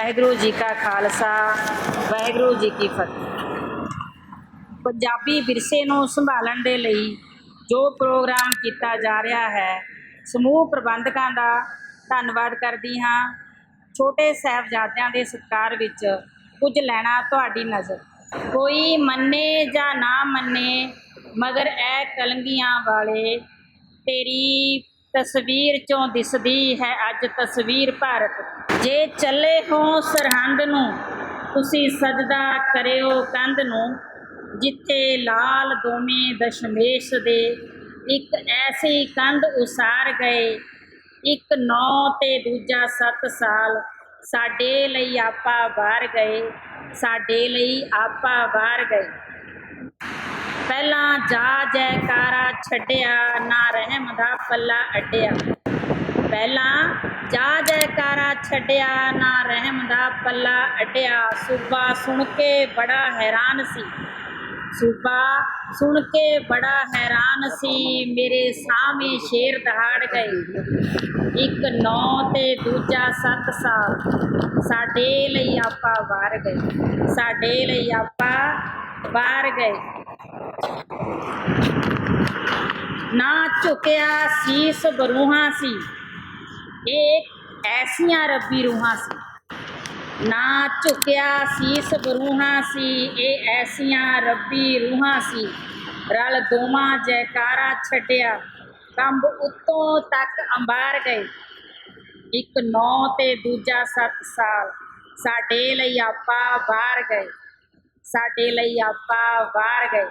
ਵਾਹਿਗੁਰੂ ਜੀ ਕਾ ਖਾਲਸਾ, ਵਾਹਿਗੁਰੂ ਜੀ ਕੀ ਫਤਿਹ। ਪੰਜਾਬੀ ਵਿਰਸੇ ਨੂੰ ਸੰਭਾਲਣ ਦੇ ਲਈ ਜੋ ਪ੍ਰੋਗਰਾਮ ਕੀਤਾ ਜਾ ਰਿਹਾ ਹੈ, ਸਮੂਹ ਪ੍ਰਬੰਧਕਾਂ ਦਾ ਧੰਨਵਾਦ ਕਰਦੀ ਹਾਂ। ਛੋਟੇ ਸਾਹਿਬਜ਼ਾਦਿਆਂ ਦੇ ਸਤਿਕਾਰ ਵਿੱਚ ਕੁਝ ਲੈਣਾ ਤੁਹਾਡੀ ਨਜ਼ਰ। ਕੋਈ ਮੰਨੇ ਜਾਂ ਨਾ ਮੰਨੇ, ਮਗਰ ਐ ਕਲੰਗੀਆਂ ਵਾਲੇ, ਤੇਰੀ ਤਸਵੀਰ ਚੋਂ ਦਿਸਦੀ ਹੈ ਅੱਜ ਤਸਵੀਰ ਭਾਰਤ। ਜੇ ਚੱਲੇ ਹੋ ਸਰਹੰਦ ਨੂੰ, ਤੁਸੀਂ ਸਜਦਾ ਕਰਿਓ ਕੰਧ ਨੂੰ, ਜਿੱਥੇ ਲਾਲ ਦੋਵੇਂ ਦਸ਼ਮੇਸ਼ ਦੇ ਇੱਕ ਐਸੀ ਕੰਧ ਉਸਾਰ ਗਏ, ਇੱਕ 9 ਤੇ ਦੂਜਾ 7 ਸਾਲ, ਸਾਡੇ ਲਈ ਆਪਾ ਬਾਹਰ ਗਏ, ਸਾਡੇ ਲਈ ਆਪਾ ਬਾਹਰ ਗਏ। ਪਹਿਲਾਂ ਜਾ ਜੈਕਾਰਾ ਛੱਡਿਆ, ਨਾ ਰਹਿਮ ਦਾ ਪੱਲਾ ਅੱਡਿਆ। ਪਹਿਲਾਂ ਜਾ ਜੈਕਾਰਾ ਛੱਡਿਆ, ਨਾ ਰਹਿਮ ਦਾ ਪੱਲਾ ਅੱਡਿਆ। ਸੂਬਾ ਸੁਣ ਕੇ ਬੜਾ ਹੈਰਾਨ ਸੀ। ਸੂਬਾ ਸੁਣ ਕੇ ਬੜਾ ਹੈਰਾਨ ਸੀ। ਮੇਰੇ ਸਾਹਮਣੇ ਸ਼ੇਰ ਦਹਾੜ ਗਏ। ਇੱਕ 9 ਤੇ ਦੂਜਾ 7 ਸਾਲ। ਸਾਡੇ ਲਈ ਆਪਾ ਵਾਰ ਗਏ। ਸਾਡੇ ਲਈ ਆਪਾਂ ਵਾਰ ਗਏ। ਨਾ ਝੁਕਿਆ ਸੀਸ ਬਰੂਹਾਂ ਸੀ। ਇਹ ਐਸੀਆਂ ਰੱਬੀ ਰੂਹਾਂ ਸੀ। ਨਾ ਝੁਕਿਆ ਸੀਸ ਬਰੂਹਾਂ ਸੀ, ਇਹ ਐਸੀਆਂ ਰੱਬੀ ਰੂਹਾਂ ਸੀ। ਰਲ ਦੋਵਾਂ ਜੈਕਾਰਾ ਛੱਡਿਆ, ਕੰਬ ਉੱਤੋਂ ਤੱਕ ਅੰਬਾਰ ਗਏ। ਇੱਕ 9 ਤੇ ਦੂਜਾ 7 ਸਾਲ, ਸਾਡੇ ਲਈ ਆਪਾ ਬਾਹਰ ਗਏ। ਸਾਡੇ ਲਈ ਆਪਾਂ ਬਾਹਰ ਗਏ